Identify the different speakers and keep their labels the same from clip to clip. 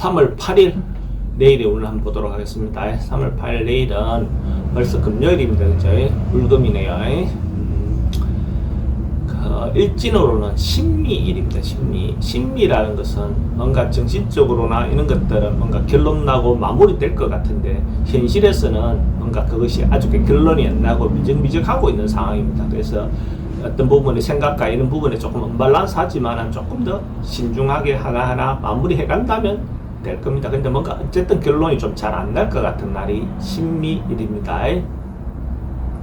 Speaker 1: 3월 8일 내일이 오늘 한번 보도록 하겠습니다. 3월 8일 내일은 벌써 금요일입니다. 그죠? 불금이네요. 음, 그 일진으로는 신미일입니다. 신미. 신미라는 것은 뭔가 정신적으로나 이런 것들은 뭔가 결론 나고 마무리될 것 같은데 현실에서는 뭔가 그것이 아주 결론이 안 나고 미적미적하고 있는 상황입니다. 그래서 어떤 부분의 생각과 이런 부분에 조금 언밸런스 하지만 조금 더 신중하게 하나하나 마무리해 간다면 될 겁니다. 근데 뭔가 어쨌든 결론이 좀 잘 안 날 것 같은 날이 신미일입니다.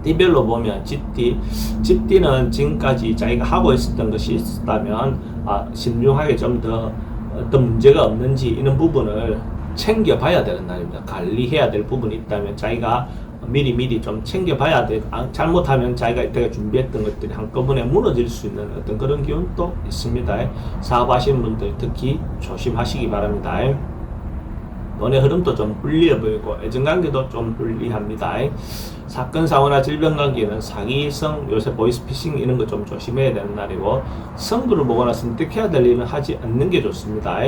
Speaker 1: 띠별로 보면 찌띠, 찌띠는 지금까지 자기가 하고 있었던 것이 있었다면 아, 신중하게 좀 더 어떤 문제가 없는지 이런 부분을 챙겨봐야 되는 날입니다. 관리해야 될 부분이 있다면 자기가 미리 미리 좀 챙겨봐야 돼. 아, 잘못하면 자기가 이때가 준비했던 것들이 한꺼번에 무너질 수 있는 어떤 그런 기운도 있습니다. 사업하시는 분들 특히 조심하시기 바랍니다. 돈의 흐름도 좀 불리해 보이고 애정관계도 좀 불리합니다. 사건 사고나 질병 관계는 사기성 요새 보이스피싱 이런 거 좀 조심해야 되는 날이고 성부를 보거나 선택해야 될 일은 하지 않는 게 좋습니다.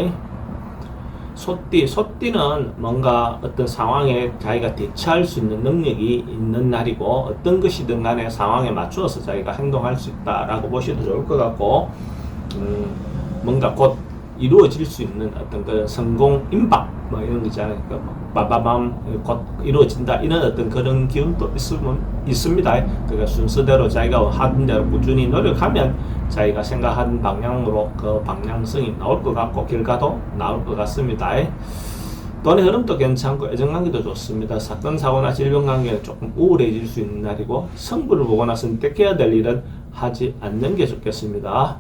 Speaker 1: 소띠, 소띠는 뭔가 어떤 상황에 자기가 대처할 수 있는 능력이 있는 날이고 어떤 것이든 간에 상황에 맞추어서 자기가 행동할 수 있다라고 보셔도 좋을 것 같고 음, 뭔가 곧 이루어질 수 있는 어떤 그런 성공 임박 뭐 이런 거 있잖아요. 그 빠바밤 곧 이루어진다 이런 어떤 그런 기운도 있으면 있습니다. 그러니까 순서대로 자기가 하던 대로 꾸준히 노력하면 자기가 생각한 방향으로 그 방향성이 나올 것 같고 결과도 나올 것 같습니다. 돈의 흐름도 괜찮고 애정관계도 좋습니다. 사건 사고나 질병 관계는 조금 우울해질 수 있는 날이고 성부를 보거나 선택해야 될 일은 하지 않는 게 좋겠습니다.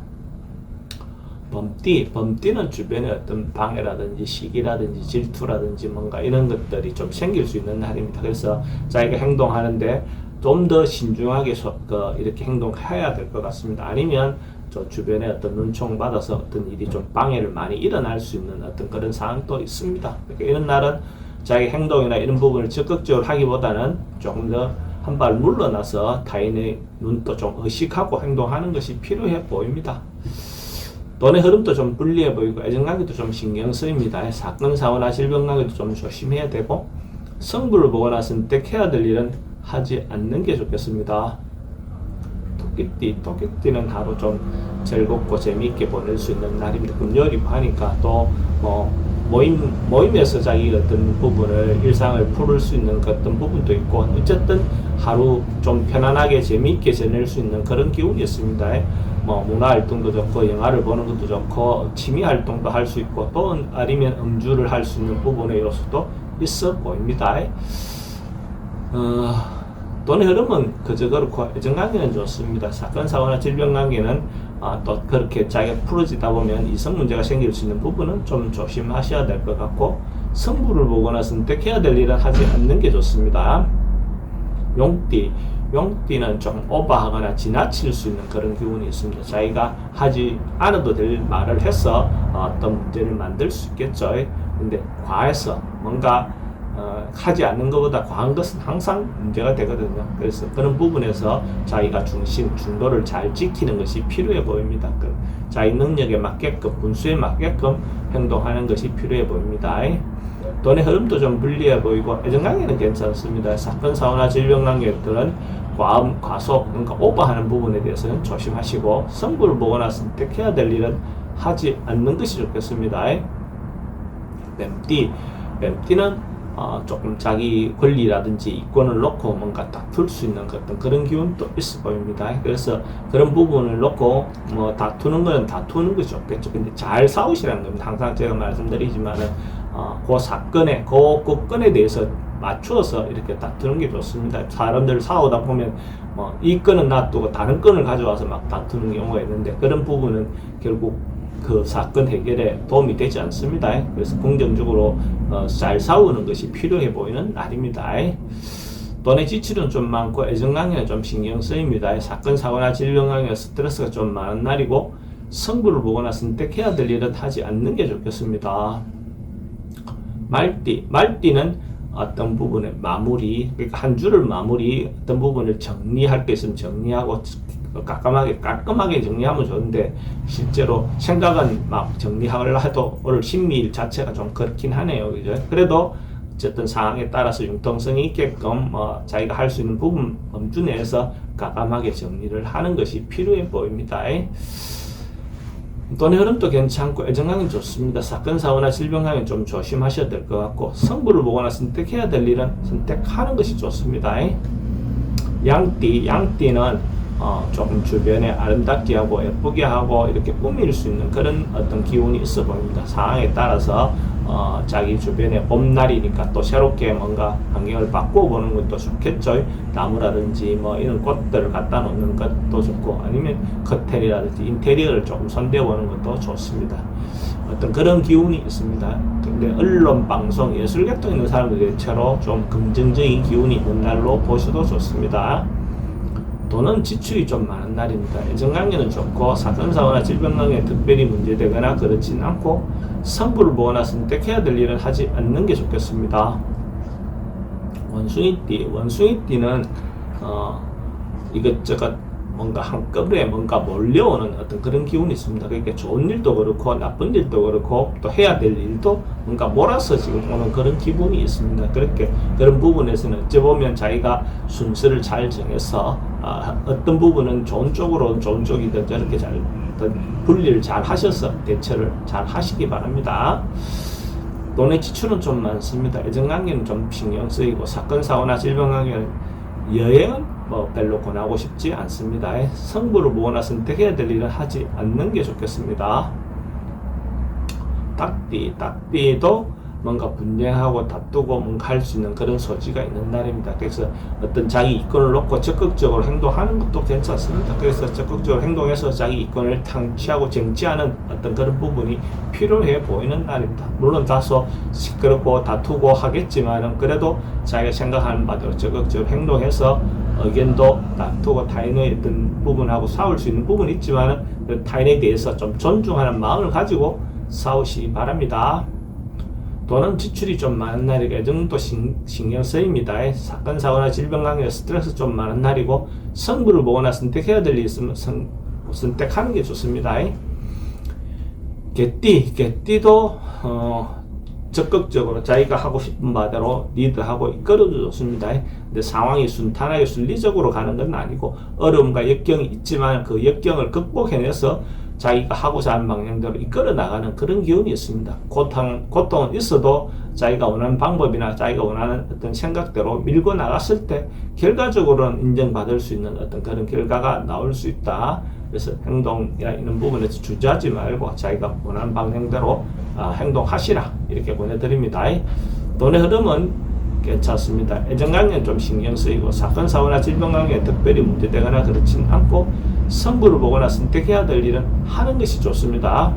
Speaker 1: 범띠, 범띠는 주변에 어떤 방해라든지 시기라든지 질투라든지 뭔가 이런 것들이 좀 생길 수 있는 날입니다. 그래서 자기가 행동하는데 좀 더 신중하게 소, 그, 이렇게 행동해야 될 것 같습니다. 아니면 저 주변에 어떤 눈총 받아서 어떤 일이 좀 방해를 많이 일어날 수 있는 어떤 그런 상황도 있습니다. 그러니까 이런 날은 자기 행동이나 이런 부분을 적극적으로 하기보다는 조금 더 한 발 물러나서 타인의 눈도 좀 의식하고 행동하는 것이 필요해 보입니다. 돈의 흐름도 좀 불리해 보이고 애정관계도 좀 신경 쓰입니다. 사건 사고나 질병 관계도 좀 조심해야 되고 성부를 보거나 선택해야 될 일은 하지 않는 게 좋겠습니다. 토끼띠, 토끼띠는 하루 좀 즐겁고 재미있게 보낼 수 있는 날입니다. 금요일이고 하니까 또뭐 모임 모임에서 자기 어떤 부분을 일상을 풀을 수 있는 그 어떤 부분도 있고 어쨌든 하루 좀 편안하게 재미있게 지낼 수 있는 그런 기운이 있습니다. 뭐 문화 활동도 좋고 영화를 보는 것도 좋고 취미 활동도 할 수 있고 또 아니면 음주를 할 수 있는 부분의 요소도 있어 보입니다. 어, 돈의 흐름은 그저 그렇고 애정관계는 좋습니다. 사건 사고나 질병 관계는 아, 또 그렇게 자기가 풀어지다 보면 이성 문제가 생길 수 있는 부분은 좀 조심하셔야 될 것 같고 성부를 보거나 선택해야 될 일은 하지 않는 게 좋습니다. 용띠 용띠는 좀 오버하거나 지나칠 수 있는 그런 기운이 있습니다. 자기가 하지 않아도 될 말을 해서 어떤 문제를 만들 수 있겠죠. 근데 과해서 뭔가 어, 하지 않는 것보다 과한 것은 항상 문제가 되거든요. 그래서 그런 부분에서 자기가 중심, 중도를 잘 지키는 것이 필요해 보입니다. 그 자기 능력에 맞게끔, 분수에 맞게끔 행동하는 것이 필요해 보입니다. 돈의 흐름도 좀 불리해 보이고 애정관계는 괜찮습니다. 사건 사고나 질병 관계들은 과음, 과속, 그러니까 오버하는 부분에 대해서는 조심하시고 성부를 보거나 선택해야 될 일은 하지 않는 것이 좋겠습니다. 뱀띠, 뱀띠는 어, 조금 자기 권리라든지 이권을 놓고 뭔가 다툴 수 있는 어떤 그런 기운도 있어 보입니다. 그래서 그런 부분을 놓고 뭐 다투는 거는 다투는 것이 좋겠죠. 근데 잘 싸우시라는 겁니다. 항상 제가 말씀드리지만은 어, 그 사건에 그, 그 건에 대해서 맞추어서 이렇게 다투는 게 좋습니다. 사람들 싸우다 보면 뭐 이 건은 놔두고 다른 건을 가져와서 막 다투는 경우가 있는데 그런 부분은 결국 그 사건 해결에 도움이 되지 않습니다. 그래서 긍정적으로 어, 잘 싸우는 것이 필요해 보이는 날입니다. 돈의 지출은 좀 많고 애정관계는 좀 신경 쓰입니다. 사건 사고나 질병 관계 스트레스가 좀 많은 날이고 성부를 보거나 선택해야 될 일은 하지 않는 게 좋겠습니다. 말띠, 말띠는 어떤 부분의 마무리, 그러니까 한 주를 마무리, 어떤 부분을 정리할 게 있으면 정리하고 깔끔하게 깔끔하게 정리하면 좋은데 실제로 생각은 막 정리하려 해도 오늘 심리일 자체가 좀 그렇긴 하네요. 그죠? 그래도 어쨌든 상황에 따라서 융통성이 있게끔 뭐 자기가 할 수 있는 부분 범주 내에서 가감하게 정리를 하는 것이 필요해 보입니다. 돈의 흐름도 괜찮고 애정강이 좋습니다. 사건 사고나 질병 강에 좀 조심하셔야 될 것 같고 성부를 보거나 선택해야 될 일은 선택하는 것이 좋습니다. 양띠, 양띠는 어, 조금 주변에 아름답게 하고 예쁘게 하고 이렇게 꾸밀 수 있는 그런 어떤 기운이 있어 보입니다. 상황에 따라서 어, 자기 주변에 봄날이니까 또 새롭게 뭔가 환경을 바꿔보는 것도 좋겠죠. 나무라든지 뭐 이런 꽃들을 갖다 놓는 것도 좋고 아니면 커튼이라든지 인테리어를 조금 손대보는 것도 좋습니다. 어떤 그런 기운이 있습니다. 근데 언론, 방송, 예술 계통 있는 사람들 대체로 좀 긍정적인 기운이 있는 날로 보셔도 좋습니다. 돈은 지출이 좀 많은 날입니다. 애정관계는 좋고 사건사고나 질병관계 특별히 문제되거나 그렇진 않고 성부를 보거나 선택해야 될 일은 하지 않는 게 좋겠습니다. 원숭이띠, 원숭이띠는 어, 이것저것 뭔가 한꺼번에 뭔가 몰려오는 어떤 그런 기운이 있습니다. 그러니까 좋은 일도 그렇고 나쁜 일도 그렇고 또 해야 될 일도 뭔가 몰아서 지금 오는 그런 기분이 있습니다. 그렇게 그런 부분에서는 어찌 보면 자기가 순서를 잘 정해서 아, 어떤 부분은 좋은 쪽으로 좋은 쪽이든 저렇게 잘 분리를 잘 하셔서 대처를 잘 하시기 바랍니다. 돈의 지출은 좀 많습니다. 애정관계는 좀 신경 쓰이고 사건 사고나 질병 관계는 여행은 뭐 별로 권하고 싶지 않습니다. 성부를 모거나 선택해야 될 일은 하지 않는 게 좋겠습니다. 딱띠, 딱띠도 뭔가 분쟁하고 다투고 뭔가 할 수 있는 그런 소지가 있는 날입니다. 그래서 어떤 자기 이권을 놓고 적극적으로 행동하는 것도 괜찮습니다. 그래서 적극적으로 행동해서 자기 이권을 탕취하고 쟁취하는 어떤 그런 부분이 필요해 보이는 날입니다. 물론 다소 시끄럽고 다투고 하겠지만은 그래도 자기가 생각하는 바대로 적극적으로 행동해서 의견도 다투고 타인의 어떤 부분하고 싸울 수 있는 부분이 있지만은 그 타인에 대해서 좀 존중하는 마음을 가지고 싸우시기 바랍니다. 돈은 지출이 좀 많은 날이고 애정도 신경 쓰입니다. 사건 사고나 질병 관계 스트레스 좀 많은 날이고 성부를 보거나 선택해야 될일 있으면 선, 선택하는 게 좋습니다. 개띠, 개띠도 어, 적극적으로 자기가 하고 싶은 바대로 리드하고 이끌어도 좋습니다. 근데 상황이 순탄하게 순리적으로 가는 건 아니고 어려움과 역경이 있지만 그 역경을 극복해내서 자기가 하고자 하는 방향대로 이끌어 나가는 그런 기운이 있습니다. 고통, 고통은 있어도 자기가 원하는 방법이나 자기가 원하는 어떤 생각대로 밀고 나갔을 때 결과적으로는 인정받을 수 있는 어떤 그런 결과가 나올 수 있다. 그래서 행동이나 이런 부분에서 주저하지 말고 자기가 원하는 방향대로 아, 행동하시라 이렇게 보내드립니다. 돈의 흐름은 괜찮습니다. 애정관계는 좀 신경 쓰이고 사건 사고나 질병 관계에 특별히 문제되거나 그렇진 않고 성부를 보거나 선택해야 될 일은 하는 것이 좋습니다.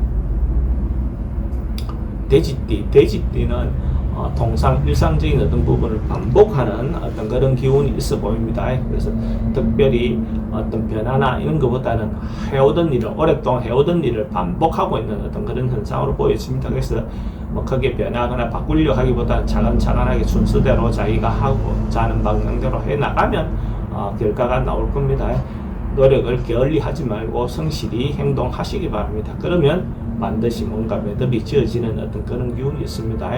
Speaker 1: 돼지띠, 돼지띠는 어, 통상 일상적인 어떤 부분을 반복하는 어떤 그런 기운이 있어 보입니다. 그래서 특별히 어떤 변화나 이런 것보다는 해오던 일을 오랫동안 해오던 일을 반복하고 있는 어떤 그런 현상으로 보여집니다. 그래서 뭐 크게 변화하거나 바꾸려 하기보다는 차근차근하게 순서대로 자기가 하고 자는 방향대로 해 나가면 어, 결과가 나올 겁니다. 노력을 게을리 하지 말고 성실히 행동하시기 바랍니다. 그러면 반드시 뭔가 매듭이 지어지는 어떤 그런 기운이 있습니다.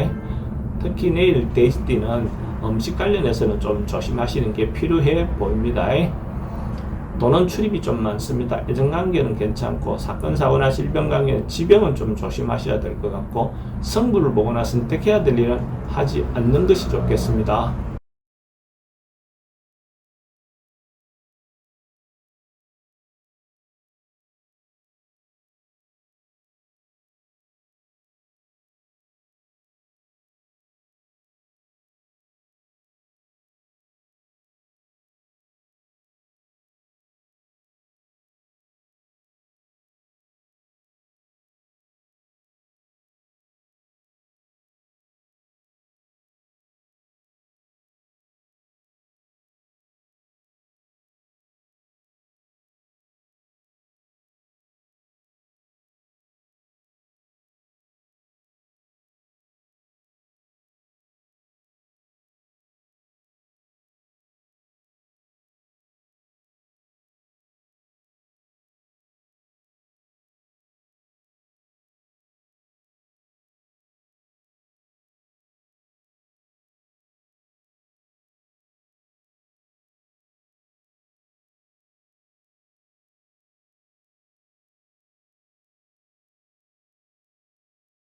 Speaker 1: 특히 내일 데이스티는 음식 관련해서는 좀 조심하시는 게 필요해 보입니다. 돈은 출입이 좀 많습니다. 애정관계는 괜찮고 사건 사고나 질병 관계는 지병은 좀 조심하셔야 될 것 같고 성부를 보거나 선택해야 될 일은 하지 않는 것이 좋겠습니다.